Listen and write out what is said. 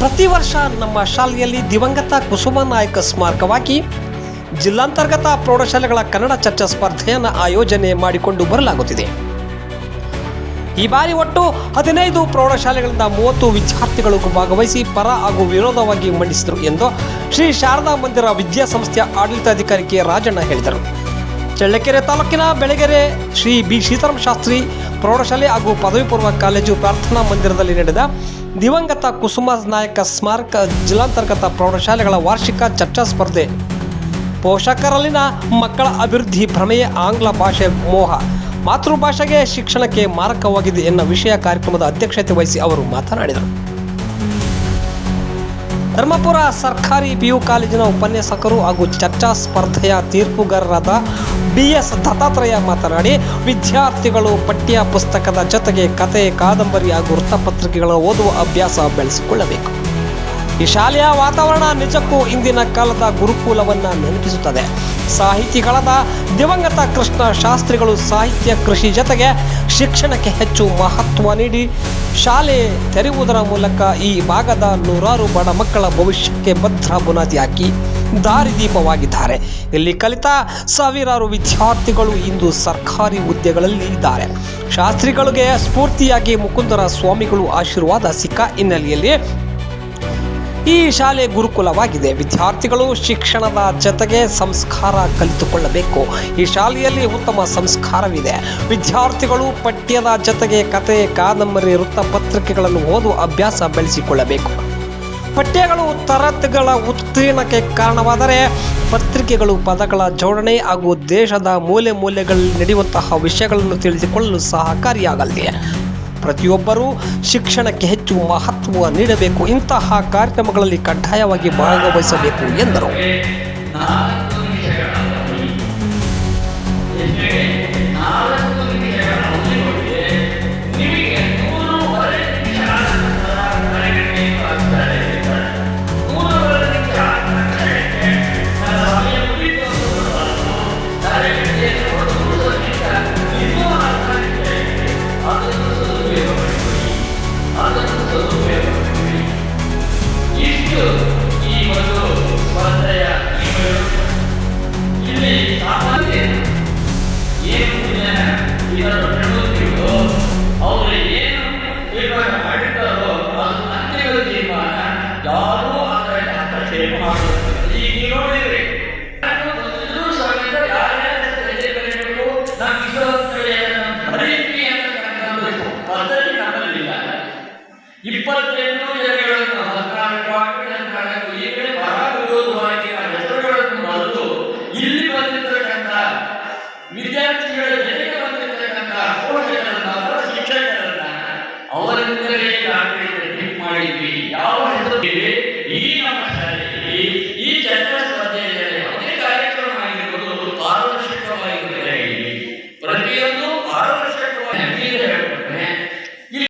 ಪ್ರತಿ ವರ್ಷ ನಮ್ಮ ಶಾಲೆಯಲ್ಲಿ ದಿವಂಗತ ಕುಸುಮ ನಾಯಕ ಸ್ಮಾರಕವಾಗಿ ಜಿಲ್ಲಾಂತರ್ಗತ ಪ್ರೌಢಶಾಲೆಗಳ ಕನ್ನಡ ಚರ್ಚಾ ಸ್ಪರ್ಧೆಯನ್ನು ಆಯೋಜನೆ ಮಾಡಿಕೊಂಡು ಬರಲಾಗುತ್ತಿದೆ. ಈ ಬಾರಿ ಒಟ್ಟು ಹದಿನೈದು ಪ್ರೌಢಶಾಲೆಗಳಿಂದ ಮೂವತ್ತು ವಿದ್ಯಾರ್ಥಿಗಳು ಭಾಗವಹಿಸಿ ಪರ ಹಾಗೂ ವಿರೋಧವಾಗಿ ಮಂಡಿಸಿದರು ಎಂದು ಶ್ರೀ ಶಾರದಾ ಮಂದಿರ ವಿದ್ಯಾಸಂಸ್ಥೆಯ ಆಡಳಿತಾಧಿಕಾರಿ ಕೆ ರಾಜಣ್ಣ ಹೇಳಿದರು. ಚಳ್ಳಕೆರೆ ತಾಲೂಕಿನ ಬೆಳಗೆರೆ ಶ್ರೀ ಬಿ. ಸೀತಾರಾಮ ಶಾಸ್ತ್ರಿ ಪ್ರೌಢಶಾಲೆ ಹಾಗೂ ಪದವಿ ಪೂರ್ವ ಕಾಲೇಜು ಪ್ರಾರ್ಥನಾ ಮಂದಿರದಲ್ಲಿ ನಡೆದ ದಿವಂಗತ ಕುಸುಮ ನಾಯಕ ಸ್ಮಾರಕ ಜಿಲ್ಲಾಂತರ್ಗತ ಪ್ರೌಢಶಾಲೆಗಳ ವಾರ್ಷಿಕ ಚರ್ಚಾ ಸ್ಪರ್ಧೆ. ಪೋಷಕರಲ್ಲಿನ ಮಕ್ಕಳ ಅಭಿವೃದ್ಧಿ ಭ್ರಮೆಯ ಆಂಗ್ಲ ಭಾಷೆ ಮೋಹ. ಮಾತೃಭಾಷೆಗೆ ಶಿಕ್ಷಣಕ್ಕೆ ಮಾರಕವಾಗಿದೆ ಎನ್ನುವ ವಿಷಯ ಕಾರ್ಯಕ್ರಮದ ಅಧ್ಯಕ್ಷತೆ ವಹಿಸಿ ಅವರು ಮಾತನಾಡಿದರು. ಧರ್ಮಪುರ ಸರ್ಕಾರಿ ಪಿಯು ಕಾಲೇಜಿನ ಉಪನ್ಯಾಸಕರು ಹಾಗೂ ಚರ್ಚಾ ಸ್ಪರ್ಧೆಯ ತೀರ್ಪುಗಾರರಾದ ಬಿ ಎಸ್ ದತ್ತಾತ್ರೇಯ ಮಾತನಾಡಿ, ವಿದ್ಯಾರ್ಥಿಗಳು ಪಠ್ಯ ಪುಸ್ತಕದ ಜೊತೆಗೆ ಕತೆ ಕಾದಂಬರಿ ಹಾಗೂ ವೃತ್ತಪತ್ರಿಕೆಗಳ ಓದುವ ಅಭ್ಯಾಸ ಬೆಳೆಸಿಕೊಳ್ಳಬೇಕು. ಈ ಶಾಲೆಯ ವಾತಾವರಣ ನಿಜಕ್ಕೂ ಇಂದಿನ ಕಾಲದ ಗುರುಕುಲವನ್ನ ನೆನಪಿಸುತ್ತದೆ. ಸಾಹಿತಿಗಳಾದ ದಿವಂಗತ ಕೃಷ್ಣ ಶಾಸ್ತ್ರಿಗಳು ಸಾಹಿತ್ಯ ಕೃಷಿ ಜೊತೆಗೆ ಶಿಕ್ಷಣಕ್ಕೆ ಹೆಚ್ಚು ಮಹತ್ವ ನೀಡಿ, ಶಾಲೆ ತೆರೆಯುವುದರ ಮೂಲಕ ಈ ಭಾಗದ ನೂರಾರು ಬಡ ಮಕ್ಕಳ ಭವಿಷ್ಯಕ್ಕೆ ಭದ್ರ ಬುನಾದಿ ಹಾಕಿ ದಾರಿದೀಪವಾಗಿದ್ದಾರೆ ಇಲ್ಲಿ ಕಲಿತ ಸಾವಿರಾರು ವಿದ್ಯಾರ್ಥಿಗಳು ಇಂದು ಸರ್ಕಾರಿ ಹುದ್ದೆಗಳಲ್ಲಿ ಇದ್ದಾರೆ. ಶಾಸ್ತ್ರಿಗಳಿಗೆ ಸ್ಫೂರ್ತಿಯಾಗಿ ಮುಕುಂದರ ಸ್ವಾಮಿಗಳು ಆಶೀರ್ವಾದ ಸಿಕ್ಕ ಹಿನ್ನೆಲೆಯಲ್ಲಿ ಈ ಶಾಲೆ ಗುರುಕುಲವಾಗಿದೆ. ವಿದ್ಯಾರ್ಥಿಗಳು ಶಿಕ್ಷಣದ ಜೊತೆಗೆ ಸಂಸ್ಕಾರ ಕಲಿತುಕೊಳ್ಳಬೇಕು. ಈ ಶಾಲೆಯಲ್ಲಿ ಉತ್ತಮ ಸಂಸ್ಕಾರವಿದೆ. ವಿದ್ಯಾರ್ಥಿಗಳು ಪಠ್ಯದ ಜೊತೆಗೆ ಕತೆ ಕಾದಂಬರಿ, ವೃತ್ತಪತ್ರಿಕೆಗಳನ್ನು ಓದುವ ಅಭ್ಯಾಸ ಬೆಳೆಸಿಕೊಳ್ಳಬೇಕು. ಪಠ್ಯಗಳು ತರಗತಿಗಳ ಉತ್ತೀರ್ಣಕ್ಕೆ ಕಾರಣವಾದರೆ ಪತ್ರಿಕೆಗಳು ಪದಗಳ ಜೋಡಣೆ ಹಾಗೂ ದೇಶದ ಮೂಲೆ ಮೂಲೆಗಳಲ್ಲಿ ನಡೆಯುವಂತಹ ವಿಷಯಗಳನ್ನು ತಿಳಿದುಕೊಳ್ಳಲು ಸಹಕಾರಿಯಾಗಲಿದೆ. ಪ್ರತಿಯೊಬ್ಬರೂ ಶಿಕ್ಷಣಕ್ಕೆ ಹೆಚ್ಚು ಮಹತ್ವ ನೀಡಬೇಕು. ಇಂತಹ ಕಾರ್ಯಕ್ರಮಗಳಲ್ಲಿ ಕಡ್ಡಾಯವಾಗಿ ಭಾಗವಹಿಸಬೇಕು ಎಂದರು. ನಾಲ್ಕು ಅವರಿಂದಲೇ ಮಾಡಿದ್ವಿ. ಯಾವ ಹೆಸರು ಈ ನಮ್ಮ ಶಾಲೆಯಲ್ಲಿ